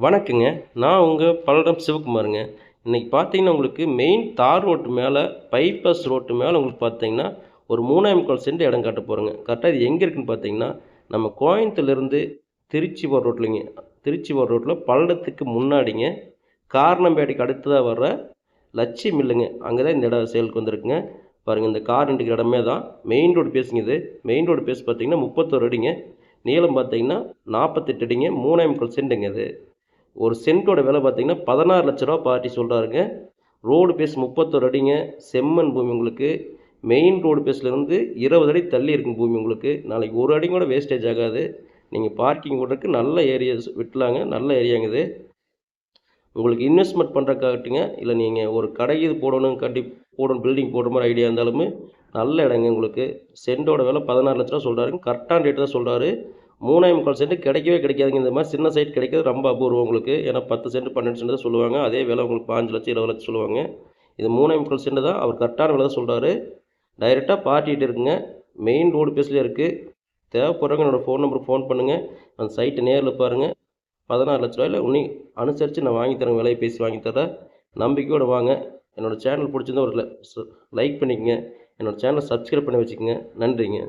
வணக்கங்க. நான் உங்கள் பல்லடம் சிவகுமாருங்க. இன்றைக்கி பார்த்தீங்கன்னா உங்களுக்கு மெயின் தார் ரோட்டு மேலே பைபாஸ் ரோட்டு மேலே உங்களுக்கு பார்த்தீங்கன்னா ஒரு மூணாயிரம் முக்கால் சென்ட் இடம் காட்ட போகிறோங்க கரெக்டாக இது எங்கே இருக்குன்னு பார்த்தீங்கன்னா நம்ம கோயம்புத்தூர்லேருந்து திருச்சி போகிற ரோட்லைங்க. திருச்சி போகிற ரோட்டில் பல்லடத்துக்கு முன்னாடிங்க காரணம்பேட்டைக்கு அடுத்ததாக வர்ற லட்சியம் இல்லைங்க அங்கே தான் இந்த இடம் சேலுக்கு வந்திருக்குங்க. பாருங்கள் இந்த கார் இண்டிக்கிற இடமே தான். மெயின் ரோடு பேசுங்க இது. மெயின் ரோடு பேஸ் பார்த்தீங்கன்னா முப்பத்தோரு அடிங்க. நீளம் பார்த்தீங்கன்னா நாற்பத்தெட்டு அடிங்க. மூணாயிரம் கால் சென்ட்டுங்க இது. ஒரு சென்ட்டோட விலை பார்த்தீங்கன்னா பதினாறு லட்ச ரூபா பார்ட்டி சொல்கிறாருங்க ரோடு பேஸ் முப்பத்தோரு அடிங்க செம்மண் பூமி உங்களுக்கு. மெயின் ரோடு பேஸ்லேருந்து இருபது அடி தள்ளி இருக்கும் பூமி உங்களுக்கு. நாளைக்கு ஒரு அடி கூட வேஸ்டேஜ் ஆகாது. நீங்கள் பார்க்கிங் போடுறதுக்கு நல்ல ஏரியா விட்டலாங்க நல்ல ஏரியாங்க இது. உங்களுக்கு இன்வெஸ்ட்மெண்ட் பண்ணுறக்காகட்டுங்க இல்லை நீங்கள் ஒரு கடை இது போடணும் கட்டி போடணும் பில்டிங் போடுற மாதிரி ஐடியா இருந்தாலுமே நல்ல இடங்க உங்களுக்கு. சென்டோட விலை பதினாறு லட்ச ரூபா சொல்கிறாருங்க கரெக்டான ரேட்டு தான் சொல்கிறாரு மூணே முக்கால் சென்ட் கிடைக்கவே கிடைக்காதுங்க. இந்த மாதிரி சின்ன சைட் கிடைக்கிறது ரொம்ப அபூர்வம் உங்களுக்கு. ஏன்னா பத்து சென்ட் பன்னெண்டு சென்ட் தான் சொல்லுவாங்க. அதே விலை உங்களுக்கு பாஞ்சு லட்சம் இருபது லட்சம் சொல்லுவாங்க. இது மூணே முக்கால் சென்ட் தான். அவர் கரெக்டான விலை தான் சொல்கிறாரு டைரெக்டாக பார்ட்டிகிட்டு இருக்குங்க. மெயின் ரோடு பேஸ்லேயே இருக்குது தேவைப்படுறவங்க என்னோடய ஃபோன் நம்பருக்கு ஃபோன் பண்ணுங்கள் அந்த சைட்டை நேரில் பாருங்கள் பதினாறு லட்ச ரூபாயில் உன்னி அனுசரித்து நான் வாங்கி தரேன். விலையை பேசி வாங்கி தரேன் நம்பிக்கையோடு வாங்க. என்னோடய சேனல் பிடிச்சிருந்தா ஒரு லைக் பண்ணிக்கங்க. என்னோடய சேனலை சப்ஸ்கிரைப் பண்ணி வச்சுக்கோங்க. நன்றிங்க.